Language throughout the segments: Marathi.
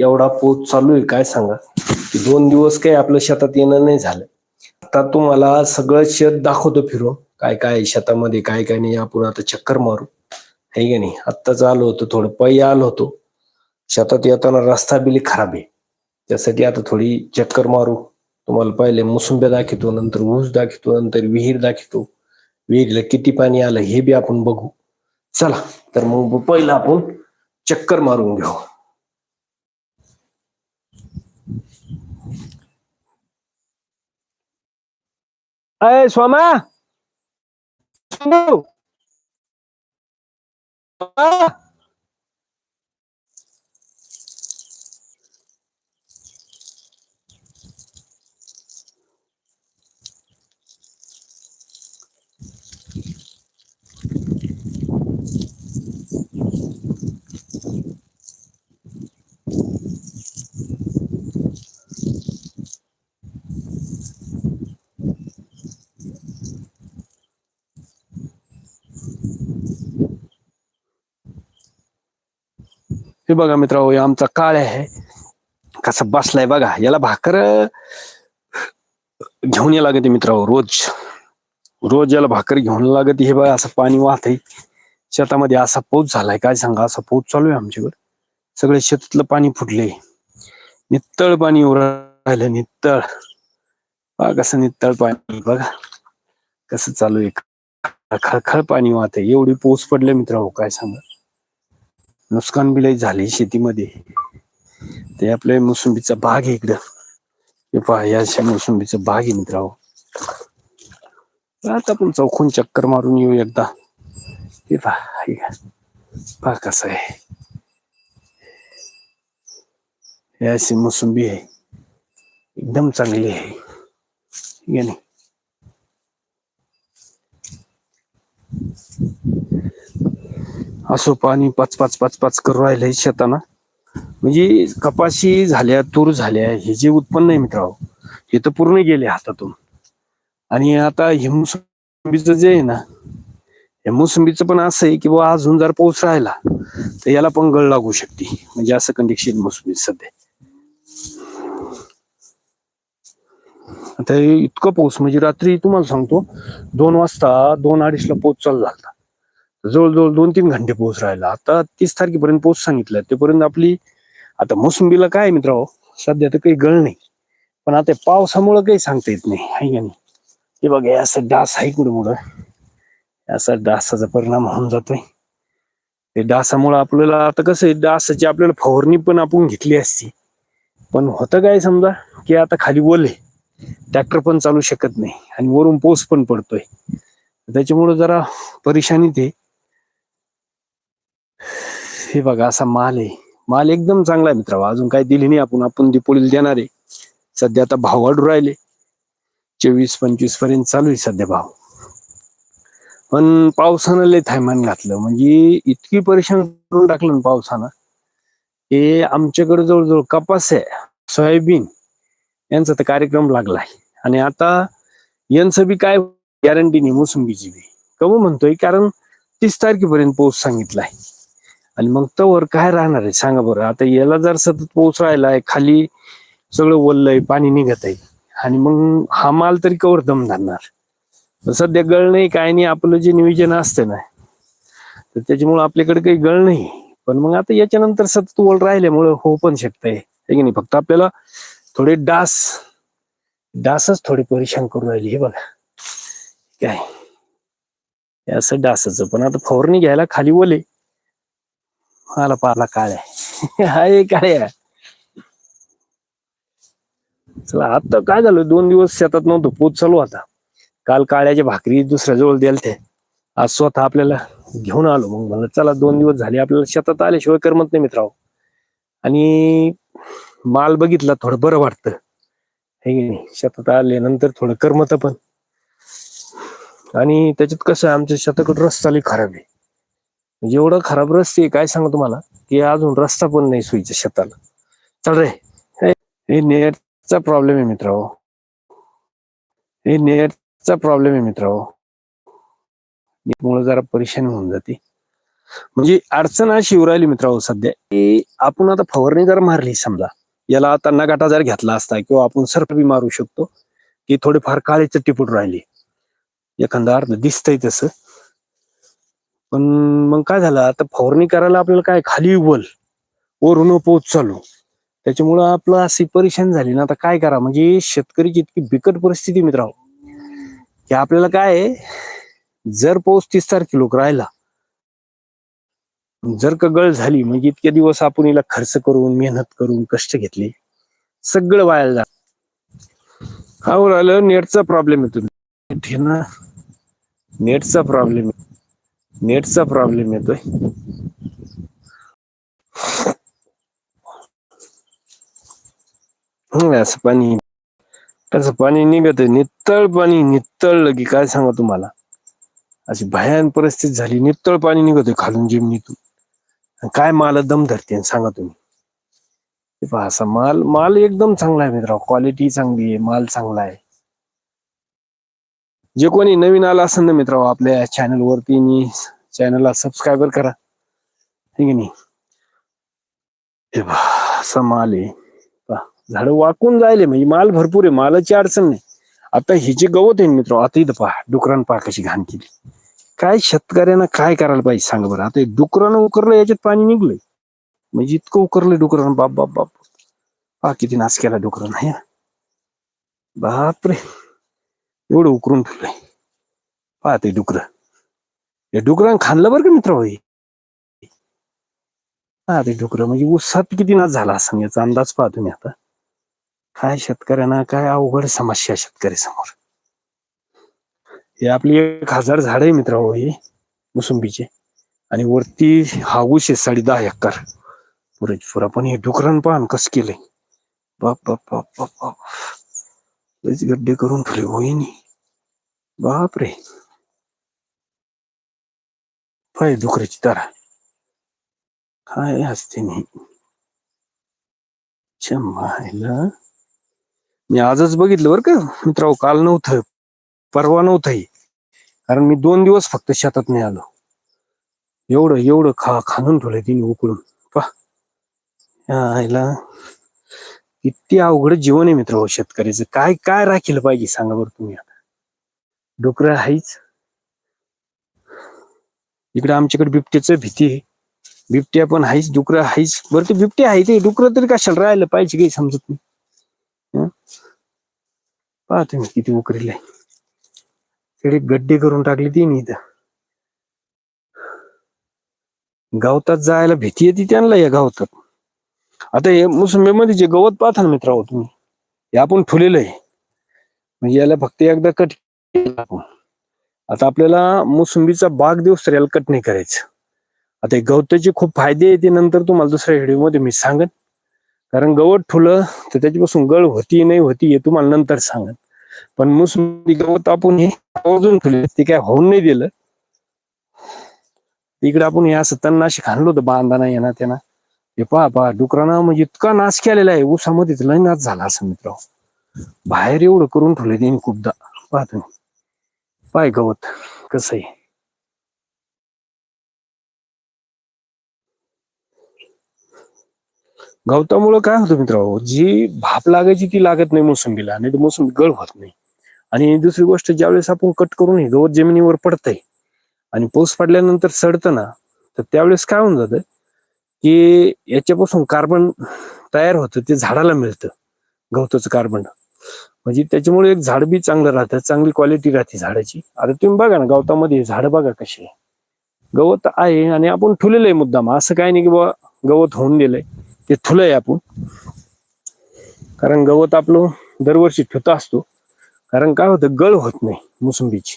एवढा पोत चालू आहे काय सांगा? की दोन दिवस काही आपल्या शेतात येणं नाही झालं. आता तुम्हाला सगळं शेत दाखवतो फिरून. काय काय शेतामध्ये काय काय नाही आपण आता चक्कर मारू. है की नाही? आत्ताच आलो होतो थोडं पै आलो होतो. शेतात येताना रस्ता बिली खराब आहे. त्यासाठी आता थोडी चक्कर मारू. तुम्हाला पहिले मोसंब्या दाखवतो नंतर ऊस दाखवतो नंतर विहीर दाखवतो. विहिरीला किती पाणी आलं हे बी आपण बघू. चला तर मग पहिलं आपण चक्कर मारून घेऊ. અરે સોમા? हे बघा मित्र आमचा काळ आहे. कसा बसलाय बघा. याला भाकर घेऊन या लागते मित्र रोज. रोज याला भाकर घेऊन लागत. हे बघा असं पाणी वाहत शेतामध्ये असा पाऊस झालाय. काय सांगा असा पाऊस चालू आहे आमच्याकडे. सगळे शेतातलं पाणी फुटले. नित्तळ पाणी राहिलं नित्तळ बघा कसं नित्तळ पाणी बघा. कसं चालू आहे. खळखळ पाणी वाहत एवढी पाऊस पडले मित्र काय सांगा. नुकसान बिलाई झाली शेतीमध्ये. ते आपल्या मोसंबीचा बाग आहे इकडं. हे पहा या अशा मोसंबीचा बाग आहे मित्रांनो. आता आपण चौकून चक्कर मारून येऊ एकदा. हे पहा पहा कसं आहे. हे अशी मोसंबी आहे. एकदम चांगली आहे. ठीक आहे असो पाणी पाच पाच पाच पाच करू राहिलंय शेताना. म्हणजे कपाशी झाल्या तूर झाल्या हे जे उत्पन्न आहे मित्रांनो हे तर पूर्ण गेले हातातून. आणि आता हिमोसंबीचं जे आहे ना हे मोसंबीचं पण असं आहे की बाबा अजून जर पाऊस राहिला तर याला पण गळ लागू शकते. म्हणजे असं कंडिशन मोसंबी सध्या. आता इतकं पाऊस म्हणजे रात्री तुम्हाला सांगतो दोन वाजता दोन अडीचला पाऊस चालू झाला. जवळजवळ दोन तीन घंटे पोहोच राहिला. आता तीस तारखेपर्यंत पोहोच सांगितलं. तेपर्यंत आपली आता मोसंबीला काय मित्र सध्या तर काही गळ नाही. पण आता पावसामुळं काही सांगता येत नाही. आहे का नाही? हे बघा हे असं डास आहे कुठं मुळं असा डासाचा परिणाम होऊन जातोय. ते डासामुळं आपल्याला आता कसं आहे डासाची आपल्याला फवारणी पण आपण घेतली असती. पण होतं काय समजा की आता खाली ओले ट्रॅक्टर पण चालू शकत नाही. आणि वरून पोस पण पडतोय. त्याच्यामुळं जरा परेशानी ते हे बघा असा माल आहे. माल एकदम चांगला आहे मित्र अजून काही दिली नाही आपण. आपण दिपोळीला देणार आहे. सध्या आता भाव वाढू राहिले. चोवीस पंचवीसपर्यंत चालू आहे सध्या भाव. पण पावसानं लय थैमान घातलं. म्हणजे इतकी परेशान करून टाकलं पावसानं. हे आमच्याकडे जवळजवळ कपास आहे. सोयाबीन. यांचा तर कार्यक्रम लागलाय आणि आता यांचं बी काय गॅरंटी नाही मोसंबीची बी. कबू म्हणतोय कारण तीस तारखेपर्यंत पाऊस सांगितलाय आणि मग तवर काय राहणार आहे? सांगा बरं. आता याला जर सतत पाऊस राहिलाय खाली सगळं ओललंय पाणी निघत आहे. आणि मग हा माल तरी कवर दम धरणार सध्या गळ नाही काय नाही आपलं जे नियोजन असतं ना तर त्याच्यामुळे आपल्याकडे काही गळ नाही. पण मग आता याच्यानंतर सतत ओल राहिल्यामुळं हो पण शकतंय. है की नाही? फक्त आपल्याला थोडे डास डासच थोडे परेशान करून राहिले हे बघा. काय? असं डासाचं. पण आता फवारणी घ्यायला खाली ओले मला पाला काळ्या. हाय काळ्या. चला आता काय झालं? दोन दिवस शेतात नव्हतं पोत चालू होता. काल काळ्याच्या भाकरी दुसऱ्या जवळ द्याल ते आज स्वतः आपल्याला घेऊन आलो. मग म्हणलं चला दोन दिवस झाले आपल्याला शेतात आल्याशिवाय करमत नाही मित्राव आणि माल बघितला थोडं बरं वाटतं. हे की नाही? शेतात आल्यानंतर थोडं करमत पण. आणि त्याच्यात कसं आहे, आमच्या शेताकडे रस्ता लई खराब आहे. म्हणजे एवढं खराब रस्ते काय सांगू तुम्हाला? की अजून रस्ता पण नाही सुईच्या शेताला. चल रे. हे- नेटचा प्रॉब्लेम आहे मित्र हे नेटचा प्रॉब्लेम आहे मित्र मुळे जरा परेशानी होऊन जाते. म्हणजे अडचण अशी राहिली मित्रांनो सध्या की आपण आता फवारणी जर मारली समजा. याला आता नगाटा जर घेतला असता किंवा आपण सर्प बी मारू शकतो की थोडेफार काळे चट्टी राहिली. एखादा अर्ध दिसतंय तसं. पण मग काय झालं? आता फवारणी करायला आपल्याला काय? खाली वल वरून पोच चालू त्याच्यामुळं आपलं अशी परेशान झाली ना. आता काय करा? म्हणजे शेतकरीची इतकी बिकट परिस्थिती मित्रांनो की आपल्याला काय जर पाऊस तीस तारखेलोक राहिला जर का गळ झाली म्हणजे इतके दिवस आपण हिला खर्च करून मेहनत करून कष्ट घेतले सगळं वायाला जा हा हो राहिलं? नेटचा प्रॉब्लेम येतो नेट हे ना? नेटचा प्रॉब्लेम नेटचा प्रॉब्लेम येतोय. असं पाणी. कसं पाणी निघत नितळ पाणी नितळ की काय सांगा तुम्हाला? अशी भयान परिस्थिती झाली नितळ पाणी निघतोय खालून जिमनीतून. काय माल दम धरते सांगा तुम्ही. पहा असा माल माल एकदम चांगला आहे मित्र क्वालिटी चांगली आहे माल चांगला आहे. जे कोणी नवीन आला असेल ना मित्र आपल्या चॅनल वरती चॅनलला सबस्क्राईबर करा. ठीक आहे नाही हे असा माल आहे. झाड वाकून जायले म्हणजे माल भरपूर आहे मालाची अडचण नाही. आता हिचे जे गवत आहे मित्र आता इथं पहा डुकरान पहा कशी घाण केली. काय शेतकऱ्यांना काय करायला पाहिजे सांगा बरं. आता डुकरानं उकरलं याच्यात पाणी निघलंय. म्हणजे इतकं उकरलंय डुकरानं बाप बाप बाप. पहा किती नाश केला डुकरानं बापरे. एवढं उकरून ठेवलंय. पाहते डुकर. या डुकरानं खाल्लं बरं का मित्र होई पाहते ते डुकर म्हणजे उसात किती नाच झाला असं याचा अंदाज पहा तुम्ही आता. काय शेतकऱ्यांना काय अवघड समस्या शेतकरी समोर हे आपली एक हजार झाड आहे मित्र हे मोसंबीचे. आणि वरती हा ऊस आहे साडे दहा एकर. पुरेच पुरा पण हे डुकरान पान कस केलंय. बाप बाप बाप बाप बाप. गड्डे करून ठेवले होईनी बापरे. पाय डुकराची तारा. काय असते नाही मायला मी आजच बघितलं बरं का. मित्रांनो काल नव्हतं. परवा नव्हतं कारण मी दोन दिवस फक्त शेतात नाही आलो. एवढं एवढं खा खाणून ठेवलंय तिने उकळून. पाहिला किती अवघड जीवन आहे मित्र शेतकऱ्याचं. काय काय राखील पाहिजे सांगा बरं तुम्ही. डुकरं आहेच इकडे आमच्याकडे बिबट्याचं भीती आहे. बिबट्या पण आहेच डुकरं आहेच बरं ते बिबटे आहे ते. डुकरं तरी कशाला राहायला पाहिजे काही समजत नाही. पाहतो मी किती उकरील आहे. तिकडे गड्डे करून टाकले तिने इथं. गावतात जायला भीती येते त्यांना या गावतात. आता हे मोसंबीमध्ये जे गवत पाहता ना मित्रांनो तुम्ही हे आपण ठुलेलं आहे. म्हणजे याला फक्त एकदा कट आता आपल्याला मोसंबीचा बाग दिवस तर कट नाही करायचं. आता गवताचे खूप फायदे येते नंतर तुम्हाला दुसऱ्या व्हिडिओमध्ये मी सांगन. कारण गवत ठुलं तर त्याच्यापासून गळ होती नाही होती हे तुम्हाला नंतर सांगन. पण मोसंबी गवत आपण हे आवर्जून ठेवले ते काय होऊन नाही दिलं. इकडे आपण हे असं तणनाशी खाणलो होतं बांधाना येणार त्यांना हे पहा पहा डुकरांना म्हणजे इतका नाश केलेला आहे ऊसामध्ये लय नाश झाला असं मित्र बाहेर एवढं करून ठेवले त्यांनी खूपदा. पहा तुम्ही. पाय गवत कसं आहे गवतामुळं काय होतं मित्र जी भाप लागायची ती लागत नाही मोसंबीला आणि मोसंबी गळ होत नाही. आणि दुसरी गोष्ट ज्यावेळेस आपण कट करून हे गवत जमिनीवर पडतंय आणि पाऊस पडल्यानंतर सडतं ना तर त्यावेळेस काय होऊन जातं की याच्यापासून कार्बन तयार होतं ते झाडाला मिळतं गवताचं कार्बन म्हणजे त्याच्यामुळे एक झाड बी चांगलं राहतं चांगली क्वालिटी राहते झाडाची. आता तुम्ही बघा ना गवतामध्ये झाड बघा कशी आहे. गवत आहे आणि आपण ठुलेलं आहे मुद्दाम. असं काय नाही की बाबा गवत होऊन दिलंय ते ठुलंय आपण. कारण गवत आपलं दरवर्षी ठुता असतो. कारण काय होतं गळ होत नाही मोसंबीची.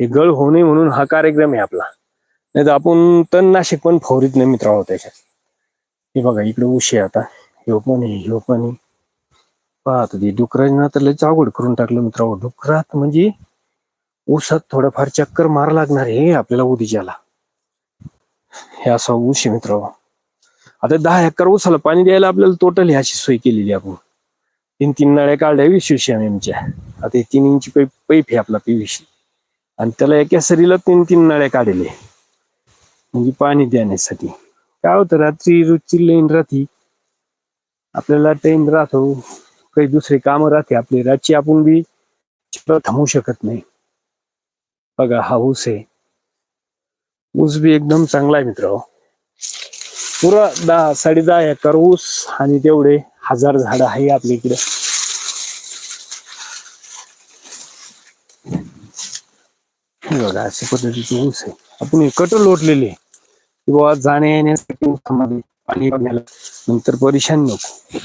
हे गळ होऊ नये म्हणून हा कार्यक्रम आहे आपला. नाही तर आपण तणनाशक पण फवरीत नाही मित्रांनो त्याच्यात. हे बघा इकडे उशे आता. ह्यो पण आहे ह्यो पण आहे. पाहत. ते डुकरांना तर लयच अवघड करून टाकलं मित्रांनो. डुकरात म्हणजे ऊसात थोडंफार चक्कर मार लागणार हे आपल्याला उदीच्याला हे असा ऊस आहे मित्रांनो. आता दहा एकर ऊसाला पाणी द्यायला आपल्याला टोटल अशी सोय केलेली आपण. तीन तीन नळ्या काढल्या वीस वीस आता हे तीन इंची पैप पैप आहे आपला पीव्हीसी आणि त्याला एका सरीला तीन तीन नळ्या काढले म्हणजे पाणी देण्यासाठी. काय होतं रात्री रोजची लेन राहती. आपल्याला टाइम राहतो. काही दुसरे कामं राहते आपली रातची आपण बी थांबू थांबवू शकत नाही. बघा हा ऊस आहे. ऊस बी एकदम चांगला आहे मित्र हो. पुरा दहा साडे दहा एकर ऊस आणि तेवढे हजार झाड आहे आपल्या इकडे. बघा अशा पद्धतीचे ऊस आहे. आपण कट लोटलेले बाबा जाण्या येण्यासाठी पाणी बघायला नंतर परेशान नको.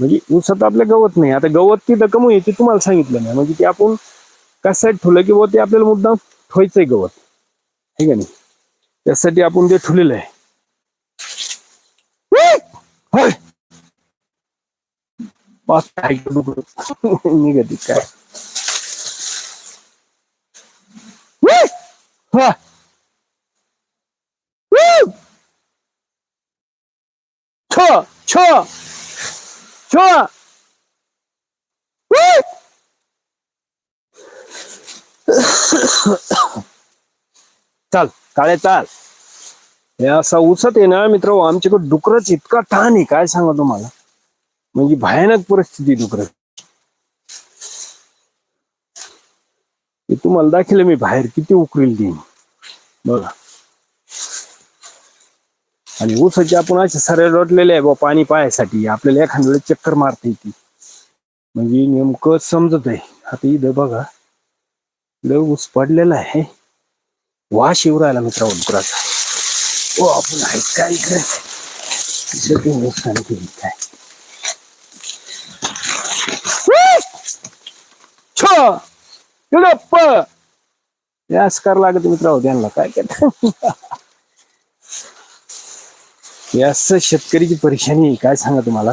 म्हणजे ऊसात आपल्या गवत नाही. आता गवत तिथं कमी आहे ते तुम्हाला सांगितलं नाही. म्हणजे ते आपण कशासाठी ठेवलं की ते आपल्याला मुद्दाम ठेवायचंय गवत. ठीक आहे नाही? त्यासाठी आपण ते ठेवलेलं आहे. निघते काय. छ छ. छ चाल काळे चाल. हे असा उसत आहे ना मित्र हो. आमच्याकडे डुकरच इतका ठाण आहे काय सांगा तुम्हाला? म्हणजे भयानक परिस्थिती डुकर. तुम्हाला दाखिलं मी बाहेर किती उकरील ती. बघा. आणि ऊसाचे आपण असे सरे लोटलेले आहे बा पाणी पायासाठी आपल्याला एखाद्या वेळेस चक्कर मारता येते. म्हणजे नेमकं समजत आहे. आता इथं बघा. लय ऊस पडलेला आहे. वाश येऊ राहिला मित्र डुकराचा ओ आपण आहे काय इकडे? नुकसान केली काय? छ! इकडे प हे असं लागत मित्र त्यांना काय करत? हे शेतकरीची परेशानी आहे, काय सांगा तुम्हाला?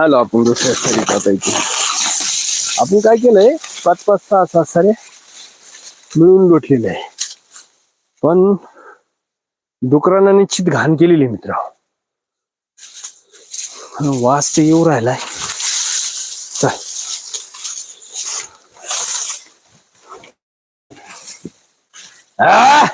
आलो आपण दुसऱ्या आता इथे आपण काय केलंय? पाच पाच सहा सहा सारे मिळून लोटलेले आहे. पण डुकरांना निश्चित घाण केलेली आहे मित्र. वास ते येऊ राहिलाय चल आ!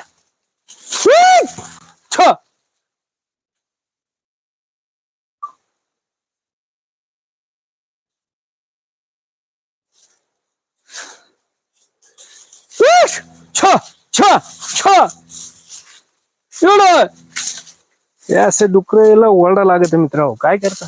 छ! छ! छ! एवढं हे असे याला ओरडा लागत मित्र काय करता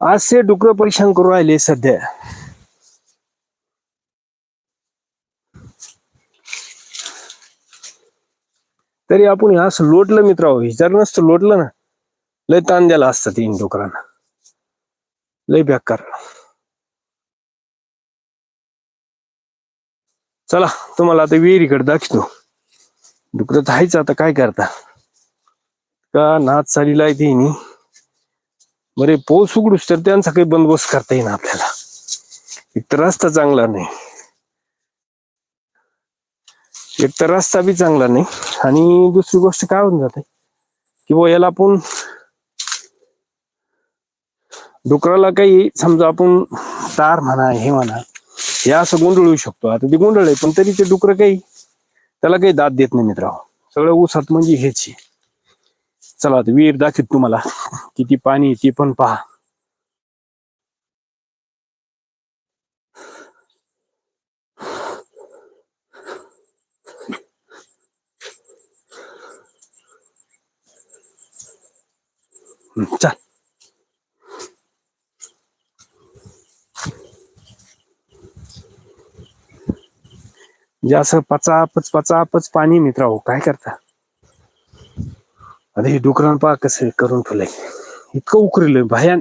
चल पाय असे डुकर परेशान करू राहिले सध्या. तरी आपण असं लोटलं मित्र विचार नसतं लोटलं ना लय ताण द्यायला असतं तीन डुकरांना. लय बेकार. चला तुम्हाला आता विहिरीकडे दाखवतो. डुकर जायचं आता काय करता? का नाच चालीला आहे ती बरे पोस उघडूस तर त्यांचा काही बंदोबस्त करता येईना आपल्याला. एक तर रस्ता चांगला नाही. एक तर रस्ता बी चांगला नाही. आणि दुसरी गोष्ट काय होऊन जाते? की बुवा याला आपण डुकराला काही समजा आपण तार म्हणा हे म्हणा हे असं गोंधळू शकतो. आता ते गोंधळ आहे पण तरी ते डुकर काही त्याला काही दाद देत नाही मित्र सगळं ऊसात म्हणजे हेच चला आता विहीर दाखवत तुम्हाला. किती पाणी ते पण पहा. चल. म्हणजे असं पचापच पचापच पाणी मित्राओ हो, काय करता? अरे डुकरण पा कसे करून ठेवलंय. इतकं उकरलं भयान.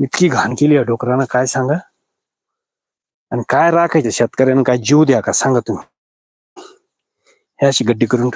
इतकी घाण केली या डोकरानं काय सांगा? आणि काय राखायचं शेतकऱ्यानं काय जीव द्या का सांगा तुम्ही. हे अशी गड्डी करून